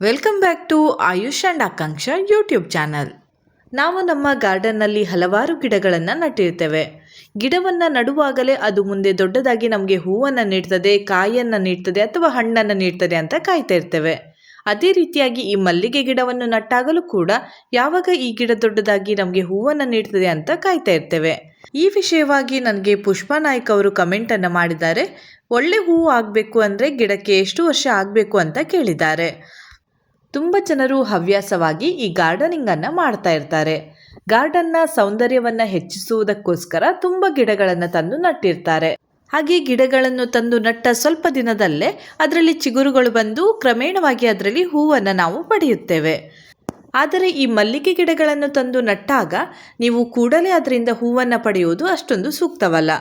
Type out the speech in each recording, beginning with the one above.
Welcome back to Ayush and Akanksha YouTube channel ನಾವು ನಮ್ಮ ಗಾರ್ಡನ್ನಲ್ಲಿ ಹಲವಾರು ಗಿಡಗಳನ್ನು ನಟ್ಟಿರ್ತೇವೆ. ಗಿಡವನ್ನು ನಡುವಾಗಲೇ ಅದು ಮುಂದೆ ದೊಡ್ಡದಾಗಿ ನಮಗೆ ಹೂವನ್ನು ನೀಡ್ತದೆ, ಕಾಯಿಯನ್ನು ನೀಡ್ತದೆ ಅಥವಾ ಹಣ್ಣನ್ನು ನೀಡ್ತದೆ ಅಂತ ಕಾಯ್ತಾ ಇರ್ತೇವೆ. ಅದೇ ರೀತಿಯಾಗಿ ಈ ಮಲ್ಲಿಗೆ ಗಿಡವನ್ನು ನಟ್ಟಾಗಲೂ ಕೂಡ ಯಾವಾಗ ಈ ಗಿಡ ದೊಡ್ಡದಾಗಿ ನಮಗೆ ಹೂವನ್ನು ನೀಡ್ತದೆ ಅಂತ ಕಾಯ್ತಾ ಇರ್ತೇವೆ. ಈ ವಿಷಯವಾಗಿ ನನಗೆ ಪುಷ್ಪಾ ನಾಯ್ಕ್ ಅವರು ಕಮೆಂಟನ್ನು ಮಾಡಿದ್ದಾರೆ. ಒಳ್ಳೆ ಹೂವು ಆಗಬೇಕು ಅಂದರೆ ಗಿಡಕ್ಕೆ ಎಷ್ಟು ವರ್ಷ ಆಗಬೇಕು ಅಂತ ಕೇಳಿದ್ದಾರೆ. ತುಂಬ ಜನರು ಹವ್ಯಾಸವಾಗಿ ಈ ಗಾರ್ಡನಿಂಗನ್ನು ಮಾಡ್ತಾ ಇರ್ತಾರೆ. ಗಾರ್ಡನ್ನ ಸೌಂದರ್ಯವನ್ನು ಹೆಚ್ಚಿಸುವುದಕ್ಕೋಸ್ಕರ ತುಂಬ ಗಿಡಗಳನ್ನು ತಂದು ನಟ್ಟಿರ್ತಾರೆ. ಹಾಗೆ ಗಿಡಗಳನ್ನು ತಂದು ನಟ್ಟ ಸ್ವಲ್ಪ ದಿನದಲ್ಲೇ ಅದರಲ್ಲಿ ಚಿಗುರುಗಳು ಬಂದು ಕ್ರಮೇಣವಾಗಿ ಅದರಲ್ಲಿ ಹೂವನ್ನು ನಾವು ಪಡೆಯುತ್ತೇವೆ. ಆದರೆ ಈ ಮಲ್ಲಿಗೆ ಗಿಡಗಳನ್ನು ತಂದು ನಟ್ಟಾಗ ನೀವು ಕೂಡಲೇ ಅದರಿಂದ ಹೂವನ್ನು ಪಡೆಯುವುದು ಅಷ್ಟೊಂದು ಸೂಕ್ತವಲ್ಲ.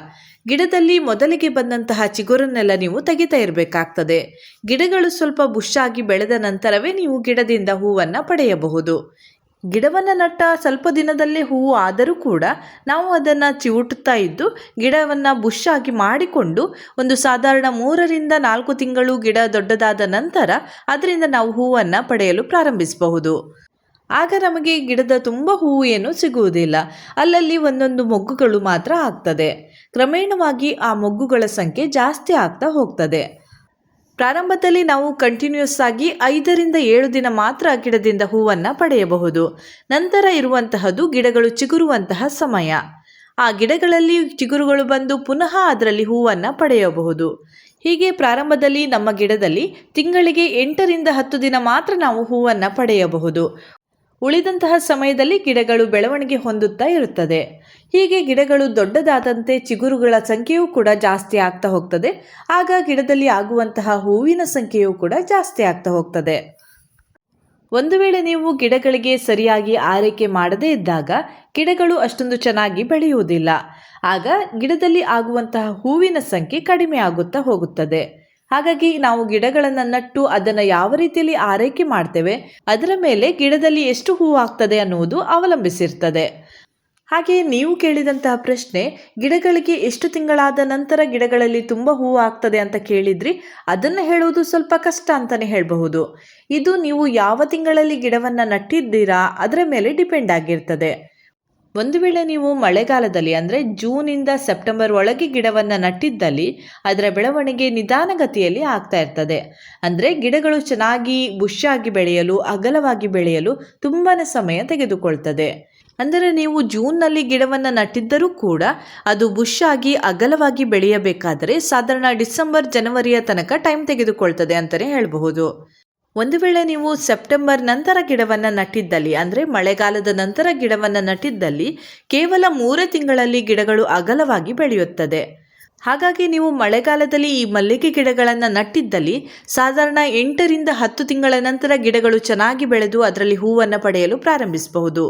ಗಿಡದಲ್ಲಿ ಮೊದಲಿಗೆ ಬಂದಂತಹ ಚಿಗುರನ್ನೆಲ್ಲ ನೀವು ತೆಗಿತಾ ಇರಬೇಕಾಗ್ತದೆ. ಗಿಡಗಳು ಸ್ವಲ್ಪ ಬುಷ್ಷಾಗಿ ಬೆಳೆದ ನಂತರವೇ ನೀವು ಗಿಡದಿಂದ ಹೂವನ್ನು ಪಡೆಯಬಹುದು. ಗಿಡವನ್ನು ನಟ್ಟ ಸ್ವಲ್ಪ ದಿನದಲ್ಲೇ ಹೂವು ಆದರೂ ಕೂಡ ನಾವು ಅದನ್ನು ಚಿವುಟುತ್ತಾ ಇದ್ದು ಗಿಡವನ್ನು ಬುಷ್ಷಾಗಿ ಮಾಡಿಕೊಂಡು ಒಂದು ಸಾಧಾರಣ ಮೂರರಿಂದ ನಾಲ್ಕು ತಿಂಗಳು ಗಿಡ ದೊಡ್ಡದಾದ ನಂತರ ಅದರಿಂದ ನಾವು ಹೂವನ್ನು ಪಡೆಯಲು ಪ್ರಾರಂಭಿಸಬಹುದು. ಆಗ ನಮಗೆ ಗಿಡದ ತುಂಬ ಹೂವು ಏನೂ ಸಿಗುವುದಿಲ್ಲ. ಅಲ್ಲಲ್ಲಿ ಒಂದೊಂದು ಮೊಗ್ಗುಗಳು ಮಾತ್ರ ಆಗ್ತದೆ. ಕ್ರಮೇಣವಾಗಿ ಆ ಮೊಗ್ಗುಗಳ ಸಂಖ್ಯೆ ಜಾಸ್ತಿ ಆಗ್ತಾ ಹೋಗ್ತದೆ. ಪ್ರಾರಂಭದಲ್ಲಿ ನಾವು ಕಂಟಿನ್ಯೂಸ್ ಆಗಿ ಐದರಿಂದ ಏಳು ದಿನ ಮಾತ್ರ ಗಿಡದಿಂದ ಹೂವನ್ನು ಪಡೆಯಬಹುದು. ನಂತರ ಇರುವಂತಹದ್ದು ಗಿಡಗಳು ಚಿಗುರುವಂತಹ ಸಮಯ. ಆ ಗಿಡಗಳಲ್ಲಿ ಚಿಗುರುಗಳು ಬಂದು ಪುನಃ ಅದರಲ್ಲಿ ಹೂವನ್ನು ಪಡೆಯಬಹುದು. ಹೀಗೆ ಪ್ರಾರಂಭದಲ್ಲಿ ನಮ್ಮ ಗಿಡದಲ್ಲಿ ತಿಂಗಳಿಗೆ ಎಂಟರಿಂದ ಹತ್ತು ದಿನ ಮಾತ್ರ ನಾವು ಹೂವನ್ನು ಪಡೆಯಬಹುದು. ಉಳಿದಂತಹ ಸಮಯದಲ್ಲಿ ಗಿಡಗಳು ಬೆಳವಣಿಗೆ ಹೊಂದುತ್ತಾ ಇರುತ್ತದೆ. ಹೀಗೆ ಗಿಡಗಳು ದೊಡ್ಡದಾದಂತೆ ಚಿಗುರುಗಳ ಸಂಖ್ಯೆಯೂ ಕೂಡ ಜಾಸ್ತಿ ಆಗ್ತಾ ಹೋಗ್ತದೆ. ಆಗ ಗಿಡದಲ್ಲಿ ಆಗುವಂತಹ ಹೂವಿನ ಸಂಖ್ಯೆಯೂ ಕೂಡ ಜಾಸ್ತಿ ಆಗ್ತಾ ಹೋಗ್ತದೆ. ಒಂದು ವೇಳೆ ನೀವು ಗಿಡಗಳಿಗೆ ಸರಿಯಾಗಿ ಆರೈಕೆ ಮಾಡದೇ ಇದ್ದಾಗ ಗಿಡಗಳು ಅಷ್ಟೊಂದು ಚೆನ್ನಾಗಿ ಬೆಳೆಯುವುದಿಲ್ಲ. ಆಗ ಗಿಡದಲ್ಲಿ ಆಗುವಂತಹ ಹೂವಿನ ಸಂಖ್ಯೆ ಕಡಿಮೆ ಆಗುತ್ತಾ ಹೋಗುತ್ತದೆ. ಹಾಗಾಗಿ ನಾವು ಗಿಡಗಳನ್ನು ನಟ್ಟು ಅದನ್ನು ಯಾವ ರೀತಿಯಲ್ಲಿ ಆರೈಕೆ ಮಾಡ್ತೇವೆ, ಅದರ ಮೇಲೆ ಗಿಡದಲ್ಲಿ ಎಷ್ಟು ಹೂವು ಆಗ್ತದೆ ಅನ್ನುವುದು ಅವಲಂಬಿಸಿರ್ತದೆ. ಹಾಗೆ ನೀವು ಕೇಳಿದಂತಹ ಪ್ರಶ್ನೆ, ಗಿಡಗಳಿಗೆ ಎಷ್ಟು ತಿಂಗಳಾದ ನಂತರ ಗಿಡಗಳಲ್ಲಿ ತುಂಬ ಹೂವು ಆಗ್ತದೆ ಅಂತ ಕೇಳಿದ್ರಿ, ಅದನ್ನು ಹೇಳುವುದು ಸ್ವಲ್ಪ ಕಷ್ಟ ಅಂತಲೇ ಹೇಳಬಹುದು. ಇದು ನೀವು ಯಾವ ತಿಂಗಳಲ್ಲಿ ಗಿಡವನ್ನು ನಟ್ಟಿದ್ದೀರಾ, ಅದರ ಮೇಲೆ ಡಿಪೆಂಡ್ ಆಗಿರ್ತದೆ. ಒಂದು ವೇಳೆ ನೀವು ಮಳೆಗಾಲದಲ್ಲಿ, ಅಂದರೆ ಜೂನಿಂದ ಸೆಪ್ಟೆಂಬರ್ ಒಳಗೆ ಗಿಡವನ್ನು ನಟ್ಟಿದ್ದಲ್ಲಿ, ಅದರ ಬೆಳವಣಿಗೆ ನಿಧಾನಗತಿಯಲ್ಲಿ ಆಗ್ತಾ ಇರ್ತದೆ. ಅಂದರೆ ಗಿಡಗಳು ಚೆನ್ನಾಗಿ ಬುಷ್ಯಾಗಿ ಬೆಳೆಯಲು, ಅಗಲವಾಗಿ ಬೆಳೆಯಲು ತುಂಬಾ ಸಮಯ ತೆಗೆದುಕೊಳ್ತದೆ. ಅಂದರೆ ನೀವು ಜೂನ್ನಲ್ಲಿ ಗಿಡವನ್ನು ನಟ್ಟಿದ್ದರೂ ಕೂಡ, ಅದು ಬುಷಾಗಿ ಅಗಲವಾಗಿ ಬೆಳೆಯಬೇಕಾದರೆ ಸಾಧಾರಣ ಡಿಸೆಂಬರ್, ಜನವರಿಯ ತನಕ ಟೈಮ್ ತೆಗೆದುಕೊಳ್ತದೆ ಅಂತಲೇ ಹೇಳಬಹುದು. ಒಂದು ವೇಳೆ ನೀವು ಸೆಪ್ಟೆಂಬರ್ ನಂತರ ಗಿಡವನ್ನು ನಟ್ಟಿದ್ದಲ್ಲಿ, ಅಂದರೆ ಮಳೆಗಾಲದ ನಂತರ ಗಿಡವನ್ನು ನಟ್ಟಿದ್ದಲ್ಲಿ, ಕೇವಲ ಮೂರೇ ತಿಂಗಳಲ್ಲಿ ಗಿಡಗಳು ಅಗಲವಾಗಿ ಬೆಳೆಯುತ್ತದೆ. ಹಾಗಾಗಿ ನೀವು ಮಳೆಗಾಲದಲ್ಲಿ ಈ ಮಲ್ಲಿಗೆ ಗಿಡಗಳನ್ನು ನಟ್ಟಿದ್ದಲ್ಲಿ, ಸಾಧಾರಣ ಎಂಟರಿಂದ ಹತ್ತು ತಿಂಗಳ ನಂತರ ಗಿಡಗಳು ಚೆನ್ನಾಗಿ ಬೆಳೆದು ಅದರಲ್ಲಿ ಹೂವನ್ನು ಪಡೆಯಲು ಪ್ರಾರಂಭಿಸಬಹುದು.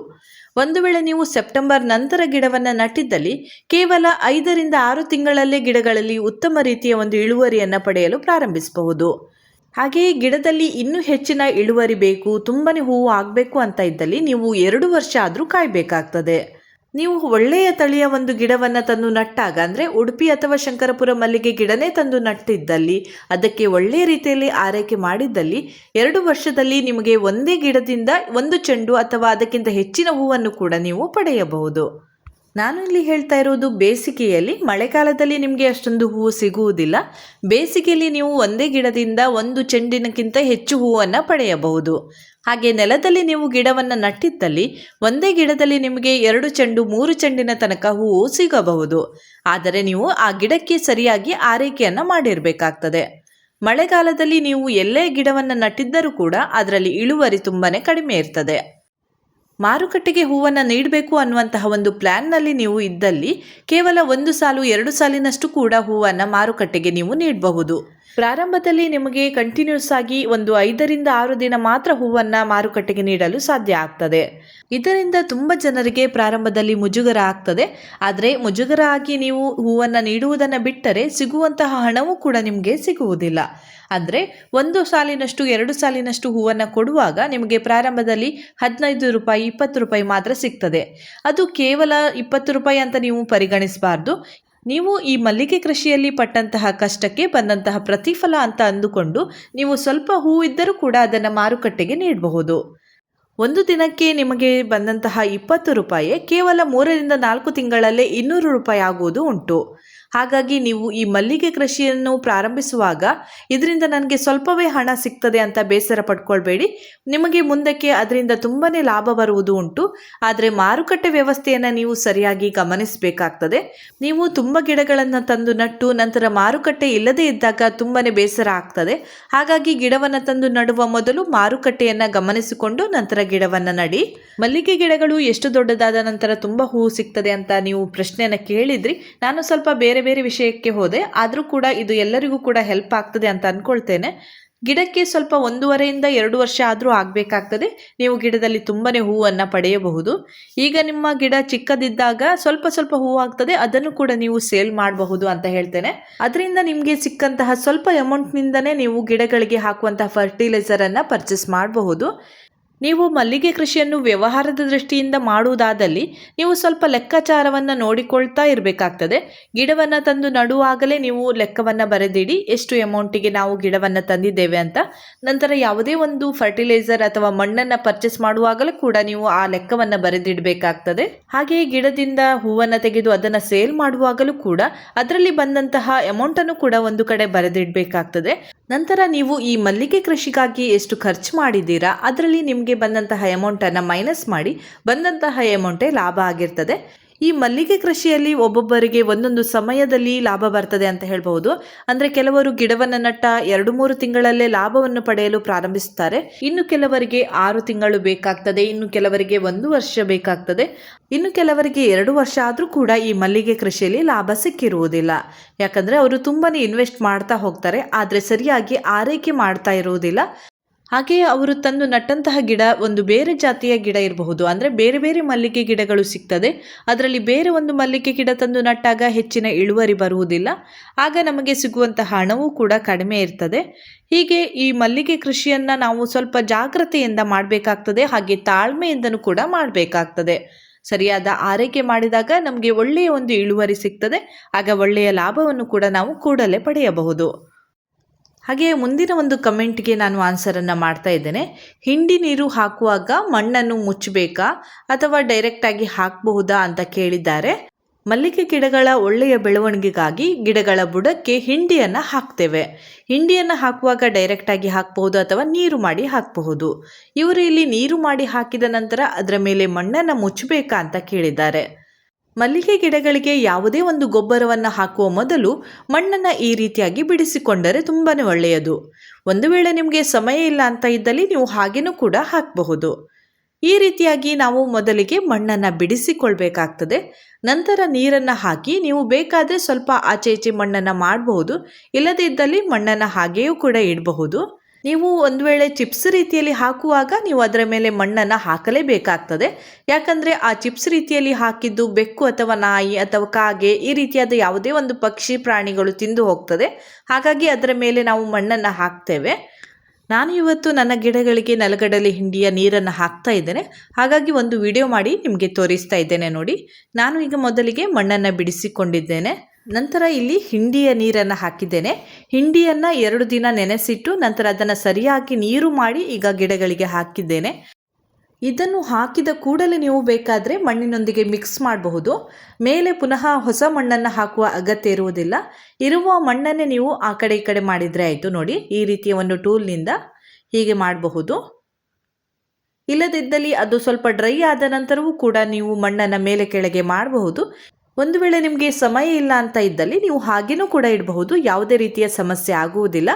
ಒಂದು ವೇಳೆ ನೀವು ಸೆಪ್ಟೆಂಬರ್ ನಂತರ ಗಿಡವನ್ನು ನಟ್ಟಿದ್ದಲ್ಲಿ, ಕೇವಲ ಐದರಿಂದ ಆರು ತಿಂಗಳಲ್ಲೇ ಗಿಡಗಳಲ್ಲಿ ಉತ್ತಮ ರೀತಿಯ ಒಂದು ಇಳುವರಿಯನ್ನು ಪಡೆಯಲು ಪ್ರಾರಂಭಿಸಬಹುದು. ಹಾಗೆಯೇ ಗಿಡದಲ್ಲಿ ಇನ್ನೂ ಹೆಚ್ಚಿನ ಇಳುವರಿ ಬೇಕು, ತುಂಬನೇ ಹೂವು ಆಗಬೇಕು ಅಂತ ಇದ್ದಲ್ಲಿ ನೀವು ಎರಡು ವರ್ಷ ಆದರೂ ಕಾಯಬೇಕಾಗ್ತದೆ. ನೀವು ಒಳ್ಳೆಯ ತಳಿಯ ಒಂದು ಗಿಡವನ್ನು ತಂದು ನಟ್ಟಾಗ ಅಂದರೆ ಉಡುಪಿ ಅಥವಾ ಶಂಕರಪುರ ಮಲ್ಲಿಗೆ ಗಿಡನೇ ತಂದು ನಟ್ಟಿದ್ದಲ್ಲಿ, ಅದಕ್ಕೆ ಒಳ್ಳೆಯ ರೀತಿಯಲ್ಲಿ ಆರೈಕೆ ಮಾಡಿದ್ದಲ್ಲಿ, ಎರಡು ವರ್ಷದಲ್ಲಿ ನಿಮಗೆ ಒಂದೇ ಗಿಡದಿಂದ ಒಂದು ಚೆಂಡು ಅಥವಾ ಅದಕ್ಕಿಂತ ಹೆಚ್ಚಿನ ಹೂವನ್ನು ಕೂಡ ನೀವು ಪಡೆಯಬಹುದು. ನಾನು ಇಲ್ಲಿ ಹೇಳ್ತಾ ಇರೋದು ಬೇಸಿಗೆಯಲ್ಲಿ, ಮಳೆಗಾಲದಲ್ಲಿ ನಿಮಗೆ ಅಷ್ಟೊಂದು ಹೂವು ಸಿಗುವುದಿಲ್ಲ. ಬೇಸಿಗೆಯಲ್ಲಿ ನೀವು ಒಂದೇ ಗಿಡದಿಂದ ಒಂದು ಚೆಂಡಿನಕ್ಕಿಂತ ಹೆಚ್ಚು ಹೂವನ್ನು ಪಡೆಯಬಹುದು. ಹಾಗೆ ನೆಲದಲ್ಲಿ ನೀವು ಗಿಡವನ್ನು ನಟ್ಟಿದ್ದಲ್ಲಿ, ಒಂದೇ ಗಿಡದಲ್ಲಿ ನಿಮಗೆ ಎರಡು ಚೆಂಡು, ಮೂರು ಚೆಂಡಿನ ತನಕ ಹೂವು ಸಿಗಬಹುದು. ಆದರೆ ನೀವು ಆ ಗಿಡಕ್ಕೆ ಸರಿಯಾಗಿ ಆರೈಕೆಯನ್ನು ಮಾಡಿರಬೇಕಾಗ್ತದೆ. ಮಳೆಗಾಲದಲ್ಲಿ ನೀವು ಎಲ್ಲೇ ಗಿಡವನ್ನು ನಟ್ಟಿದ್ದರೂ ಕೂಡ, ಅದರಲ್ಲಿ ಇಳುವರಿ ತುಂಬಾ ಕಡಿಮೆ ಇರ್ತದೆ. ಮಾರುಕಟ್ಟೆಗೆ ಹೂವನ್ನು ನೀಡಬೇಕು ಅನ್ನುವಂತಹ ಒಂದು ಪ್ಲ್ಯಾನ್ನಲ್ಲಿ ನೀವು ಇದ್ದಲ್ಲಿ ಕೇವಲ ಒಂದು ಸಾಲು, ಎರಡು ಸಾಲಿನಷ್ಟು ಕೂಡ ಹೂವನ್ನು ಮಾರುಕಟ್ಟೆಗೆ ನೀವು ನೀಡಬಹುದು. ಪ್ರಾರಂಭದಲ್ಲಿ ನಿಮಗೆ ಕಂಟಿನ್ಯೂಸ್ ಆಗಿ ಒಂದು ಐದರಿಂದ ಆರು ದಿನ ಮಾತ್ರ ಹೂವನ್ನು ಮಾರುಕಟ್ಟೆಗೆ ನೀಡಲು ಸಾಧ್ಯ ಆಗ್ತದೆ. ಇದರಿಂದ ತುಂಬ ಜನರಿಗೆ ಪ್ರಾರಂಭದಲ್ಲಿ ಮುಜುಗರ ಆಗ್ತದೆ. ಆದರೆ ಮುಜುಗರ ಆಗಿ ನೀವು ಹೂವನ್ನು ನೀಡುವುದನ್ನು ಬಿಟ್ಟರೆ ಸಿಗುವಂತಹ ಹಣವೂ ಕೂಡ ನಿಮಗೆ ಸಿಗುವುದಿಲ್ಲ. ಅಂದರೆ ಒಂದು ಸಾಲಿನಷ್ಟು, ಎರಡು ಸಾಲಿನಷ್ಟು ಹೂವನ್ನು ಕೊಡುವಾಗ ನಿಮಗೆ ಪ್ರಾರಂಭದಲ್ಲಿ ಹದಿನೈದು ರೂಪಾಯಿ, ಇಪ್ಪತ್ತು ರೂಪಾಯಿ ಮಾತ್ರ ಸಿಗ್ತದೆ. ಅದು ಕೇವಲ ಇಪ್ಪತ್ತು ರೂಪಾಯಿ ಅಂತ ನೀವು ಪರಿಗಣಿಸಬಾರ್ದು. ನೀವು ಈ ಮಲ್ಲಿಗೆ ಕೃಷಿಯಲ್ಲಿ ಪಟ್ಟಂತಹ ಕಷ್ಟಕ್ಕೆ ಬಂದಂತಹ ಪ್ರತಿಫಲ ಅಂತ ಅಂದುಕೊಂಡು ನೀವು ಸ್ವಲ್ಪ ಹೂವಿದ್ದರೂ ಕೂಡ ಅದನ್ನು ಮಾರುಕಟ್ಟೆಗೆ ನೀಡಬಹುದು. ಒಂದು ದಿನಕ್ಕೆ ನಿಮಗೆ ಬಂದಂತಹ ಇಪ್ಪತ್ತು ರೂಪಾಯಿ ಕೇವಲ ಮೂರರಿಂದ ನಾಲ್ಕು ತಿಂಗಳಲ್ಲೇ ಇನ್ನೂರು ರೂಪಾಯಿ ಆಗುವುದು ಉಂಟು. ಹಾಗಾಗಿ ನೀವು ಈ ಮಲ್ಲಿಗೆ ಕೃಷಿಯನ್ನು ಪ್ರಾರಂಭಿಸುವಾಗ ಇದರಿಂದ ನನಗೆ ಸ್ವಲ್ಪವೇ ಹಣ ಸಿಗ್ತದೆ ಅಂತ ಬೇಸರ ಪಡ್ಕೊಳ್ಬೇಡಿ. ನಿಮಗೆ ಮುಂದಕ್ಕೆ ಅದರಿಂದ ತುಂಬಾ ಲಾಭ ಬರುವುದು ಉಂಟು. ಆದರೆ ಮಾರುಕಟ್ಟೆ ವ್ಯವಸ್ಥೆಯನ್ನು ನೀವು ಸರಿಯಾಗಿ ಗಮನಿಸಬೇಕಾಗ್ತದೆ. ನೀವು ತುಂಬ ಗಿಡಗಳನ್ನು ತಂದು ನಟ್ಟು ನಂತರ ಮಾರುಕಟ್ಟೆ ಇಲ್ಲದೇ ಇದ್ದಾಗ ತುಂಬಾ ಬೇಸರ ಆಗ್ತದೆ. ಹಾಗಾಗಿ ಗಿಡವನ್ನು ತಂದು ನಡುವ ಮೊದಲು ಮಾರುಕಟ್ಟೆಯನ್ನು ಗಮನಿಸಿಕೊಂಡು ನಂತರ ಗಿಡವನ್ನು ನಡಿ. ಮಲ್ಲಿಗೆ ಗಿಡಗಳು ಎಷ್ಟು ದೊಡ್ಡದಾದ ನಂತರ ತುಂಬ ಹೂವು ಸಿಗ್ತದೆ ಅಂತ ನೀವು ಪ್ರಶ್ನೆಯನ್ನು ಕೇಳಿದ್ರಿ. ನಾನು ಸ್ವಲ್ಪ ಬೇರೆ ಬೇರೆ ವಿಷಯಕ್ಕೆ ಹೋದೆ. ಆದರೂ ಕೂಡ ಇದು ಎಲ್ಲರಿಗೂ ಕೂಡ ಹೆಲ್ಪ್ ಆಗ್ತದೆ ಅಂತ ಅಂದ್ಕೊಳ್ತೇನೆ ಗಿಡಕ್ಕೆ ಸ್ವಲ್ಪ ಒಂದೂವರೆಯಿಂದ ಎರಡು ವರ್ಷ ಆದರೂ ಆಗಬೇಕಾಗ್ತದೆ. ನೀವು ಗಿಡದಲ್ಲಿ ತುಂಬನೇ ಹೂವನ್ನು ಪಡೆಯಬಹುದು. ಈಗ ನಿಮ್ಮ ಗಿಡ ಚಿಕ್ಕದಿದ್ದಾಗ ಸ್ವಲ್ಪ ಸ್ವಲ್ಪ ಹೂವು ಆಗ್ತದೆ. ಅದನ್ನು ಕೂಡ ನೀವು ಸೇಲ್ ಮಾಡಬಹುದು ಅಂತ ಹೇಳ್ತೇನೆ. ಅದರಿಂದ ನಿಮಗೆ ಸಿಕ್ಕಂತಹ ಸ್ವಲ್ಪ ಅಮೌಂಟ್ನಿಂದನೇ ನೀವು ಗಿಡಗಳಿಗೆ ಹಾಕುವಂತಹ ಫರ್ಟಿಲೈಸರನ್ನು ಪರ್ಚೇಸ್ ಮಾಡಬಹುದು. ನೀವು ಮಲ್ಲಿಗೆ ಕೃಷಿಯನ್ನು ವ್ಯವಹಾರದ ದೃಷ್ಟಿಯಿಂದ ಮಾಡುವುದಾದಲ್ಲಿ ನೀವು ಸ್ವಲ್ಪ ಲೆಕ್ಕಾಚಾರವನ್ನು ನೋಡಿಕೊಳ್ತಾ ಇರಬೇಕಾಗ್ತದೆ. ಗಿಡವನ್ನು ತಂದು ನಡುವಾಗಲೇ ನೀವು ಲೆಕ್ಕವನ್ನು ಬರೆದಿಡಿ, ಎಷ್ಟು ಅಮೌಂಟಿಗೆ ನಾವು ಗಿಡವನ್ನು ತಂದಿದ್ದೇವೆ ಅಂತ. ನಂತರ ಯಾವುದೇ ಒಂದು ಫರ್ಟಿಲೈಸರ್ ಅಥವಾ ಮಣ್ಣನ್ನು ಪರ್ಚೇಸ್ ಮಾಡುವಾಗಲೂ ಕೂಡ ನೀವು ಆ ಲೆಕ್ಕವನ್ನು ಬರೆದಿಡಬೇಕಾಗ್ತದೆ. ಹಾಗೆಯೇ ಗಿಡದಿಂದ ಹೂವನ್ನು ತೆಗೆದು ಅದನ್ನು ಸೇಲ್ ಮಾಡುವಾಗಲೂ ಕೂಡ ಅದರಲ್ಲಿ ಬಂದಂತಹ ಅಮೌಂಟನ್ನು ಕೂಡ ಒಂದು ಕಡೆ ಬರೆದಿಡಬೇಕಾಗ್ತದೆ. ನಂತರ ನೀವು ಈ ಮಲ್ಲಿಗೆ ಕೃಷಿಗಾಗಿ ಎಷ್ಟು ಖರ್ಚು ಮಾಡಿದ್ದೀರಾ, ಅದರಲ್ಲಿ ನಿಮಗೆ ಬಂದಂತಹ ಅಮೌಂಟನ್ನು ಮೈನಸ್ ಮಾಡಿ ಬಂದಂತಹ ಅಮೌಂಟೇ ಲಾಭ ಆಗಿರ್ತದೆ. ಈ ಮಲ್ಲಿಗೆ ಕೃಷಿಯಲ್ಲಿ ಒಬ್ಬೊಬ್ಬರಿಗೆ ಒಂದೊಂದು ಸಮಯದಲ್ಲಿ ಲಾಭ ಬರ್ತದೆ ಅಂತ ಹೇಳ್ಬಹುದು. ಅಂದ್ರೆ ಕೆಲವರು ಗಿಡವನ್ನು ನಟ್ಟ ಎರಡು ಮೂರು ತಿಂಗಳಲ್ಲೇ ಲಾಭವನ್ನು ಪಡೆಯಲು ಪ್ರಾರಂಭಿಸುತ್ತಾರೆ. ಇನ್ನು ಕೆಲವರಿಗೆ ಆರು ತಿಂಗಳು ಬೇಕಾಗ್ತದೆ, ಇನ್ನು ಕೆಲವರಿಗೆ ಒಂದು ವರ್ಷ ಬೇಕಾಗ್ತದೆ. ಇನ್ನು ಕೆಲವರಿಗೆ ಎರಡು ವರ್ಷ ಆದರೂ ಕೂಡ ಈ ಮಲ್ಲಿಗೆ ಕೃಷಿಯಲ್ಲಿ ಲಾಭ ಸಿಕ್ಕಿರುವುದಿಲ್ಲ. ಯಾಕಂದರೆ ಅವರು ತುಂಬಾ ಇನ್ವೆಸ್ಟ್ ಮಾಡ್ತಾ ಹೋಗ್ತಾರೆ, ಆದರೆ ಸರಿಯಾಗಿ ಆರೈಕೆ ಮಾಡ್ತಾ ಇರುವುದಿಲ್ಲ. ಹಾಗೆಯೇ ಅವರು ತಂದು ನಟ್ಟಂತಹ ಗಿಡ ಒಂದು ಬೇರೆ ಜಾತಿಯ ಗಿಡ ಇರಬಹುದು. ಅಂದರೆ ಬೇರೆ ಬೇರೆ ಮಲ್ಲಿಗೆ ಗಿಡಗಳು ಸಿಗ್ತದೆ. ಅದರಲ್ಲಿ ಬೇರೆ ಒಂದು ಮಲ್ಲಿಗೆ ಗಿಡ ತಂದು ನಟ್ಟಾಗ ಹೆಚ್ಚಿನ ಇಳುವರಿ ಬರುವುದಿಲ್ಲ. ಆಗ ನಮಗೆ ಸಿಗುವಂತಹ ಹಣವೂ ಕೂಡ ಕಡಿಮೆ ಇರ್ತದೆ. ಹೀಗೆ ಈ ಮಲ್ಲಿಗೆ ಕೃಷಿಯನ್ನು ನಾವು ಸ್ವಲ್ಪ ಜಾಗ್ರತೆಯಿಂದ ಮಾಡಬೇಕಾಗ್ತದೆ. ಹಾಗೆ ತಾಳ್ಮೆಯಿಂದನೂ ಕೂಡ ಮಾಡಬೇಕಾಗ್ತದೆ. ಸರಿಯಾದ ಆರೈಕೆ ಮಾಡಿದಾಗ ನಮಗೆ ಒಳ್ಳೆಯ ಒಂದು ಇಳುವರಿ ಸಿಗ್ತದೆ. ಆಗ ಒಳ್ಳೆಯ ಲಾಭವನ್ನು ಕೂಡ ನಾವು ಕೂಡಲೇ ಪಡೆಯಬಹುದು. ಹಾಗೆ ಮುಂದಿನ ಒಂದು ಕಮೆಂಟ್ಗೆ ನಾನು ಆನ್ಸರನ್ನು ಮಾಡ್ತಾ ಇದ್ದೇನೆ. ಹಿಂಡಿ ನೀರು ಹಾಕುವಾಗ ಮಣ್ಣನ್ನು ಮುಚ್ಚಬೇಕಾ ಅಥವಾ ಡೈರೆಕ್ಟಾಗಿ ಹಾಕಬಹುದಾ ಅಂತ ಕೇಳಿದ್ದಾರೆ. ಮಲ್ಲಿಗೆ ಗಿಡಗಳ ಒಳ್ಳೆಯ ಬೆಳವಣಿಗೆಗಾಗಿ ಗಿಡಗಳ ಬುಡಕ್ಕೆ ಹಿಂಡಿಯನ್ನು ಹಾಕ್ತೇವೆ. ಹಿಂಡಿಯನ್ನು ಹಾಕುವಾಗ ಡೈರೆಕ್ಟಾಗಿ ಹಾಕಬಹುದು ಅಥವಾ ನೀರು ಮಾಡಿ ಹಾಕಬಹುದು. ಇವರು ಇಲ್ಲಿ ನೀರು ಮಾಡಿ ಹಾಕಿದ ನಂತರ ಅದರ ಮೇಲೆ ಮಣ್ಣನ್ನು ಮುಚ್ಚಬೇಕಾ ಅಂತ ಕೇಳಿದ್ದಾರೆ. ಮಲ್ಲಿಗೆ ಗಿಡಗಳಿಗೆ ಯಾವುದೇ ಒಂದು ಗೊಬ್ಬರವನ್ನು ಹಾಕುವ ಮೊದಲು ಮಣ್ಣನ್ನು ಈ ರೀತಿಯಾಗಿ ಬಿಡಿಸಿಕೊಂಡರೆ ತುಂಬಾ ಒಳ್ಳೆಯದು. ಒಂದು ವೇಳೆ ನಿಮಗೆ ಸಮಯ ಇಲ್ಲ ಅಂತ ಇದ್ದಲ್ಲಿ ನೀವು ಹಾಗೇನೂ ಕೂಡ ಹಾಕಬಹುದು. ಈ ರೀತಿಯಾಗಿ ನಾವು ಮೊದಲಿಗೆ ಮಣ್ಣನ್ನು ಬಿಡಿಸಿಕೊಳ್ಬೇಕಾಗ್ತದೆ. ನಂತರ ನೀರನ್ನು ಹಾಕಿ ನೀವು ಬೇಕಾದರೆ ಸ್ವಲ್ಪ ಆಚೆ ಈಚೆ ಮಣ್ಣನ್ನು ಮಾಡಬಹುದು. ಇಲ್ಲದೇ ಇದ್ದಲ್ಲಿ ಮಣ್ಣನ್ನು ಹಾಗೆಯೂ ಕೂಡ ಇಡಬಹುದು. ನೀವು ಒಂದು ವೇಳೆ ಚಿಪ್ಸ್ ರೀತಿಯಲ್ಲಿ ಹಾಕುವಾಗ ನೀವು ಅದರ ಮೇಲೆ ಮಣ್ಣನ್ನು ಹಾಕಲೇಬೇಕಾಗ್ತದೆ. ಯಾಕಂದರೆ ಆ ಚಿಪ್ಸ್ ರೀತಿಯಲ್ಲಿ ಹಾಕಿದ್ದು ಬೆಕ್ಕು ಅಥವಾ ನಾಯಿ ಅಥವಾ ಕಾಗೆ ಈ ರೀತಿಯಾದ ಯಾವುದೇ ಒಂದು ಪಕ್ಷಿ ಪ್ರಾಣಿಗಳು ತಿಂದು ಹೋಗ್ತದೆ. ಹಾಗಾಗಿ ಅದರ ಮೇಲೆ ನಾವು ಮಣ್ಣನ್ನು ಹಾಕ್ತೇವೆ. ನಾನು ಇವತ್ತು ನನ್ನ ಗಿಡಗಳಿಗೆ ನೆಲಗಡಲೆ ಹಿಂಡಿಯ ನೀರನ್ನು ಹಾಕ್ತಾ ಇದ್ದೇನೆ. ಹಾಗಾಗಿ ಒಂದು ವಿಡಿಯೋ ಮಾಡಿ ನಿಮಗೆ ತೋರಿಸ್ತಾ ಇದ್ದೇನೆ ನೋಡಿ. ನಾನು ಈಗ ಮೊದಲಿಗೆ ಮಣ್ಣನ್ನು ಬಿಡಿಸಿಕೊಂಡಿದ್ದೇನೆ. ನಂತರ ಇಲ್ಲಿ ಹಿಂಡಿಯ ನೀರನ್ನು ಹಾಕಿದ್ದೇನೆ. ಹಿಂಡಿಯನ್ನು ಎರಡು ದಿನ ನೆನೆಸಿಟ್ಟು ನಂತರ ಅದನ್ನು ಸರಿಯಾಗಿ ನೀರು ಮಾಡಿ ಈಗ ಗಿಡಗಳಿಗೆ ಹಾಕಿದ್ದೇನೆ. ಇದನ್ನು ಹಾಕಿದ ಕೂಡಲೇ ನೀವು ಬೇಕಾದರೆ ಮಣ್ಣಿನೊಂದಿಗೆ ಮಿಕ್ಸ್ ಮಾಡಬಹುದು. ಮೇಲೆ ಪುನಃ ಹೊಸ ಮಣ್ಣನ್ನು ಹಾಕುವ ಅಗತ್ಯ ಇರುವುದಿಲ್ಲ. ಇರುವ ಮಣ್ಣನ್ನೇ ನೀವು ಆ ಕಡೆ ಈ ಕಡೆ ಮಾಡಿದರೆ ಆಯಿತು ನೋಡಿ. ಈ ರೀತಿಯ ಒಂದು ಟೂಲ್ನಿಂದ ಹೀಗೆ ಮಾಡಬಹುದು. ಇಲ್ಲದಿದ್ದಲ್ಲಿ ಅದು ಸ್ವಲ್ಪ ಡ್ರೈ ಆದ ನಂತರವೂ ಕೂಡ ನೀವು ಮಣ್ಣನ್ನು ಮೇಲೆ ಕೆಳಗೆ ಮಾಡಬಹುದು. ಒಂದು ವೇಳೆ ನಿಮಗೆ ಸಮಯ ಇಲ್ಲ ಅಂತ ಇದ್ದಲ್ಲಿ ನೀವು ಹಾಗೇನೂ ಕೂಡ ಇಡಬಹುದು, ಯಾವುದೇ ರೀತಿಯ ಸಮಸ್ಯೆ ಆಗುವುದಿಲ್ಲ.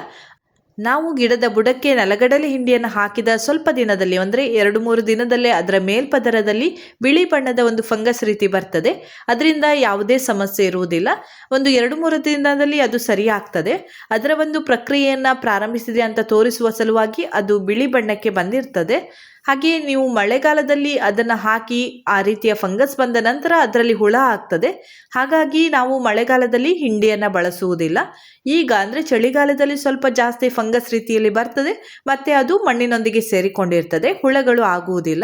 ನಾವು ಗಿಡದ ಬುಡಕ್ಕೆ ನೆಲಗಡಲೆ ಹಿಂಡಿಯನ್ನು ಹಾಕಿದ ಸ್ವಲ್ಪ ದಿನದಲ್ಲಿ, ಅಂದರೆ ಎರಡು ಮೂರು ದಿನದಲ್ಲೇ ಅದರ ಮೇಲ್ಪದರದಲ್ಲಿ ಬಿಳಿ ಬಣ್ಣದ ಒಂದು ಫಂಗಸ್ ರೀತಿ ಬರ್ತದೆ. ಅದರಿಂದ ಯಾವುದೇ ಸಮಸ್ಯೆ ಇರುವುದಿಲ್ಲ. ಒಂದು ಎರಡು ಮೂರು ದಿನದಲ್ಲಿ ಅದು ಸರಿಯಾಗ್ತದೆ. ಅದರ ಒಂದು ಪ್ರಕ್ರಿಯೆಯನ್ನು ಪ್ರಾರಂಭಿಸಿದೆ ಅಂತ ತೋರಿಸುವ ಸಲುವಾಗಿ ಅದು ಬಿಳಿ ಬಣ್ಣಕ್ಕೆ ಬಂದಿರ್ತದೆ. ಹಾಗೆ ನೀವು ಮಳೆಗಾಲದಲ್ಲಿ ಅದನ್ನು ಹಾಕಿ ಆ ರೀತಿಯ ಫಂಗಸ್ ಬಂದ ನಂತರ ಅದರಲ್ಲಿ ಹುಳ ಆಗ್ತದೆ. ಹಾಗಾಗಿ ನಾವು ಮಳೆಗಾಲದಲ್ಲಿ ಹಿಂಡಿಯನ್ನು ಬಳಸುವುದಿಲ್ಲ. ಈಗ ಅಂದರೆ ಚಳಿಗಾಲದಲ್ಲಿ ಸ್ವಲ್ಪ ಜಾಸ್ತಿ ಫಂಗಸ್ ರೀತಿಯಲ್ಲಿ ಬರ್ತದೆ. ಮತ್ತೆ ಅದು ಮಣ್ಣಿನೊಂದಿಗೆ ಸೇರಿಕೊಂಡಿರ್ತದೆ. ಹುಳಗಳು ಆಗುವುದಿಲ್ಲ.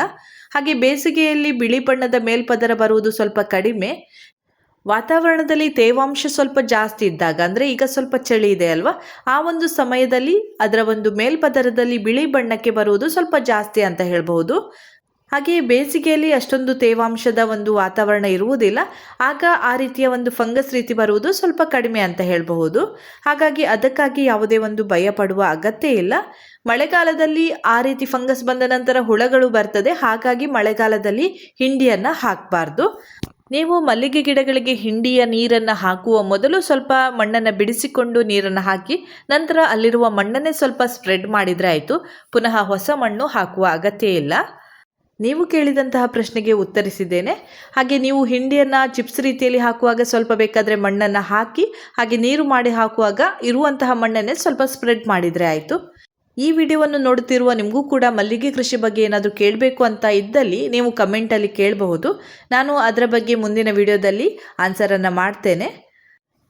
ಹಾಗೆ ಬೇಸಿಗೆಯಲ್ಲಿ ಬಿಳಿ ಬಣ್ಣದ ಮೇಲ್ಪದರ ಬರುವುದು ಸ್ವಲ್ಪ ಕಡಿಮೆ. ವಾತಾವರಣದಲ್ಲಿ ತೇವಾಂಶ ಸ್ವಲ್ಪ ಜಾಸ್ತಿ ಇದ್ದಾಗ, ಅಂದರೆ ಈಗ ಸ್ವಲ್ಪ ಚಳಿ ಇದೆ ಅಲ್ವಾ? ಆ ಒಂದು ಸಮಯದಲ್ಲಿ ಅದರ ಒಂದು ಮೇಲ್ಪದರದಲ್ಲಿ ಬಿಳಿ ಬಣ್ಣಕ್ಕೆ ಬರುವುದು ಸ್ವಲ್ಪ ಜಾಸ್ತಿ ಅಂತ ಹೇಳಬಹುದು. ಹಾಗೆಯೇ ಬೇಸಿಗೆಯಲ್ಲಿ ಅಷ್ಟೊಂದು ತೇವಾಂಶದ ಒಂದು ವಾತಾವರಣ ಇರುವುದಿಲ್ಲ. ಆಗ ಆ ರೀತಿಯ ಒಂದು ಫಂಗಸ್ ರೀತಿ ಬರುವುದು ಸ್ವಲ್ಪ ಕಡಿಮೆ ಅಂತ ಹೇಳಬಹುದು. ಹಾಗಾಗಿ ಅದಕ್ಕಾಗಿ ಯಾವುದೇ ಒಂದು ಭಯ ಪಡುವ ಅಗತ್ಯ ಇಲ್ಲ. ಮಳೆಗಾಲದಲ್ಲಿ ಆ ರೀತಿ ಫಂಗಸ್ ಬಂದ ನಂತರ ಹುಳಗಳು ಬರ್ತದೆ. ಹಾಗಾಗಿ ಮಳೆಗಾಲದಲ್ಲಿ ಹಿಂಡಿಯನ್ನು ಹಾಕಬಾರ್ದು. ನೀವು ಮಲ್ಲಿಗೆ ಗಿಡಗಳಿಗೆ ಹಿಂಡಿಯ ನೀರನ್ನು ಹಾಕುವ ಮೊದಲು ಸ್ವಲ್ಪ ಮಣ್ಣನ್ನು ಬಿಡಿಸಿಕೊಂಡು ನೀರನ್ನು ಹಾಕಿ ನಂತರ ಅಲ್ಲಿರುವ ಮಣ್ಣನ್ನೇ ಸ್ವಲ್ಪ ಸ್ಪ್ರೆಡ್ ಮಾಡಿದರೆ ಆಯಿತು. ಪುನಃ ಹೊಸ ಮಣ್ಣು ಹಾಕುವ ಅಗತ್ಯ ಇಲ್ಲ. ನೀವು ಕೇಳಿದಂತಹ ಪ್ರಶ್ನೆಗೆ ಉತ್ತರಿಸಿದ್ದೇನೆ. ಹಾಗೆ ನೀವು ಹಿಂಡಿಯನ್ನು ಚಿಪ್ಸ್ ರೀತಿಯಲ್ಲಿ ಹಾಕುವಾಗ ಸ್ವಲ್ಪ ಬೇಕಾದರೆ ಮಣ್ಣನ್ನು ಹಾಕಿ ಹಾಗೆ ನೀರು ಮಾಡಿ ಹಾಕುವಾಗ ಇರುವಂತಹ ಮಣ್ಣನ್ನೇ ಸ್ವಲ್ಪ ಸ್ಪ್ರೆಡ್ ಮಾಡಿದರೆ ಆಯಿತು. ಈ ವಿಡಿಯೋವನ್ನು ನೋಡುತ್ತಿರುವ ನಿಮಗೂ ಕೂಡ ಮಲ್ಲಿಗೆ ಕೃಷಿ ಬಗ್ಗೆ ಏನಾದರೂ ಕೇಳಬೇಕು ಅಂತ ಇದ್ದಲ್ಲಿ ನೀವು ಕಮೆಂಟಲ್ಲಿ ಕೇಳಬಹುದು. ನಾನು ಅದರ ಬಗ್ಗೆ ಮುಂದಿನ ವಿಡಿಯೋದಲ್ಲಿ ಆನ್ಸರನ್ನು ಮಾಡ್ತೇನೆ.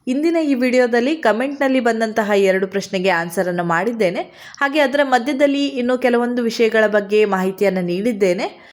ಇಂದಿನ ಈ ವಿಡಿಯೋದಲ್ಲಿ ಕಮೆಂಟ್ನಲ್ಲಿ ಬಂದಂತಹ ಎರಡು ಪ್ರಶ್ನೆಗೆ ಆನ್ಸರನ್ನು ಮಾಡಿದ್ದೇನೆ. ಹಾಗೆ ಅದರ ಮಧ್ಯದಲ್ಲಿ ಇನ್ನೂ ಕೆಲವೊಂದು ವಿಷಯಗಳ ಬಗ್ಗೆ ಮಾಹಿತಿಯನ್ನು ನೀಡಿದ್ದೇನೆ.